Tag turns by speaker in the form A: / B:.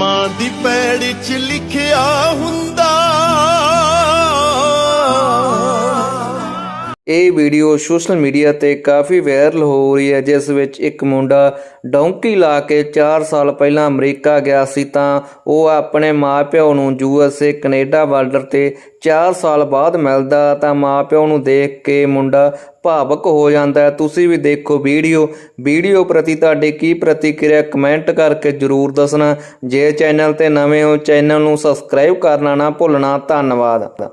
A: ਮਾਂ ਦੀ ਪੈੜੀ 'ਚ ਲਿਖਿਆ
B: ਇਹ ਵੀਡੀਓ ਸੋਸ਼ਲ ਮੀਡੀਆ ਤੇ ਕਾਫੀ ਵਾਇਰਲ ਹੋ ਰਹੀ ਹੈ, ਜਿਸ ਵਿੱਚ ਇੱਕ ਮੁੰਡਾ ਡੌਂਕੀ ਲਾ ਕੇ 4 ਸਾਲ ਪਹਿਲਾਂ ਅਮਰੀਕਾ ਗਿਆ ਸੀ ਤਾਂ ਉਹ ਆਪਣੇ ਮਾਪਿਓ ਨੂੰ ਯੂਐਸਏ ਕੈਨੇਡਾ ਬਾਰਡਰ ਤੇ 4 ਸਾਲ ਬਾਅਦ ਮਿਲਦਾ ਤਾਂ ਮਾਪਿਓ ਨੂੰ ਦੇਖ ਕੇ ਮੁੰਡਾ ਭਾਵਕ ਹੋ ਜਾਂਦਾ ਹੈ। ਤੁਸੀਂ ਵੀ ਦੇਖੋ ਵੀਡੀਓ। ਵੀਡੀਓ ਪ੍ਰਤੀ ਤੁਹਾਡੀ ਕੀ ਪ੍ਰਤੀਕਿਰਿਆ, ਕਮੈਂਟ ਕਰਕੇ ਜਰੂਰ ਦੱਸਣਾ। ਜੇ ਚੈਨਲ ਤੇ ਨਵੇਂ ਹੋ, ਚੈਨਲ ਨੂੰ ਸਬਸਕ੍ਰਾਈਬ ਕਰਨਾ ਨਾ ਭੁੱਲਣਾ। ਧੰਨਵਾਦ।